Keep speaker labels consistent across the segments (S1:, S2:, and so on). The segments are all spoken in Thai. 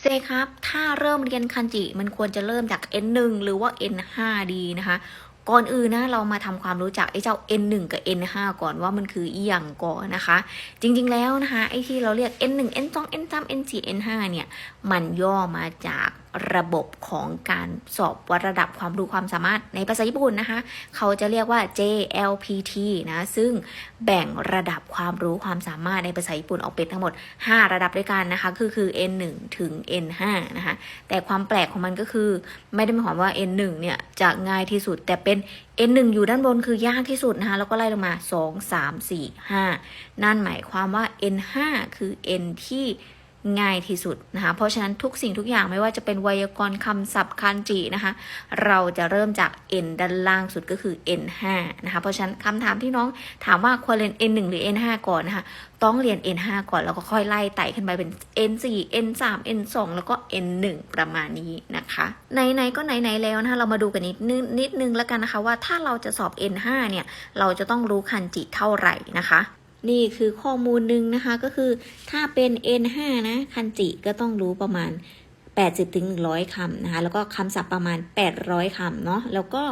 S1: เซครับ ถ้าเริ่มเรียนคันจิ มันควรจะเริ่มจาก N1 หรือว่า N5 ดีนะคะ ก่อนอื่นนะเรามาทำความรู้จักไอ้เจ้า N1 กับ N5 ก่อนว่ามันคืออีหยังก่อนนะคะ จริงๆแล้วนะคะไอ้ที่เราเรียก N1 N2 N3 N4 N5 เนี่ย มันย่อมาจากระบบของการสอบวัดระดับความรู้ความสามารถในภาษาญี่ปุ่นนะคะ เขาจะเรียกว่า JLPT นะ ซึ่งแบ่งระดับความรู้ความสามารถในภาษาญี่ปุ่นออกเป็นทั้งหมด 5 ระดับด้วยกันนะคะ คือคือ N1 ถึง N5 นะคะ แต่ความแปลกของมันก็คือ ไม่ได้หมายความว่า N1 เนี่ยจะง่ายที่สุด แต่เป็น N1 อยู่ด้านบนคือยากที่สุดนะคะ แล้วก็ไล่ลงมา 2 3 4 5 นั่นหมายความว่า N5 คือ N ที่ ง่ายที่สุดนะคะเพราะฉะนั้นทุกสิ่งทุกอย่างไม่ว่าจะเป็นไวยากรณ์คำศัพท์คันจินะคะเราจะเริ่มจาก N ด้านล่างสุดก็คือ N5 นะคะเพราะฉะนั้นคำถามที่น้องถามว่าควรเรียน N1 หรือ N5 ก่อนนะคะต้องเรียน N5 ก่อนแล้วก็ค่อยไล่ไต่ขึ้นไปเป็น N4 N3 N2 แล้วก็ N1 ประมาณนี้นะคะไหนๆก็ไหนๆแล้วนะคะเรามาดูกันนิดนิดนึงแล้วกันนะคะว่าถ้าเราจะสอบ N5 เนี่ยเราจะต้องรู้คันจิเท่าไหร่นะคะ นี่คือข้อมูลหนึ่งนะคะก็คือถ้าเป็น N5 นะคันจิก็ต้องรู้ประมาณ 80ถึง100คำนะคะแล้วก็คำศัพท์ประมาณ 800คำเนาะแล้วก็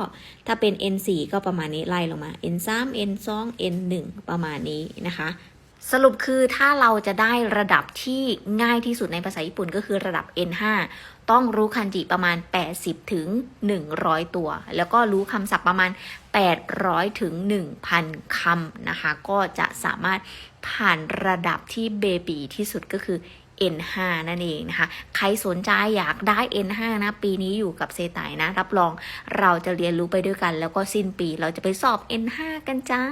S1: ถ้าเป็น N4 ก็ประมาณนี้ไล่ลงมา N3 N2 N1 ประมาณนี้นะคะ สรุปคือถ้าเราจะได้ระดับที่ง่ายที่สุดในภาษาญี่ปุ่นก็คือระดับ N5 ต้องรู้คันจิประมาณ 80 ถึง 100 ตัว แล้วก็รู้คำศัพท์ประมาณ 800 ถึง 1,000 คำนะคะ ก็จะสามารถผ่านระดับที่เบบีที่สุดก็คือ N5 นั่นเองนะคะ ใครสนใจอยากได้ N5 นะ ปีนี้อยู่กับเซไตนะ รับรองเราจะเรียนรู้ไปด้วยกัน แล้วก็สิ้นปีเราจะไปสอบ N5 กันจ้า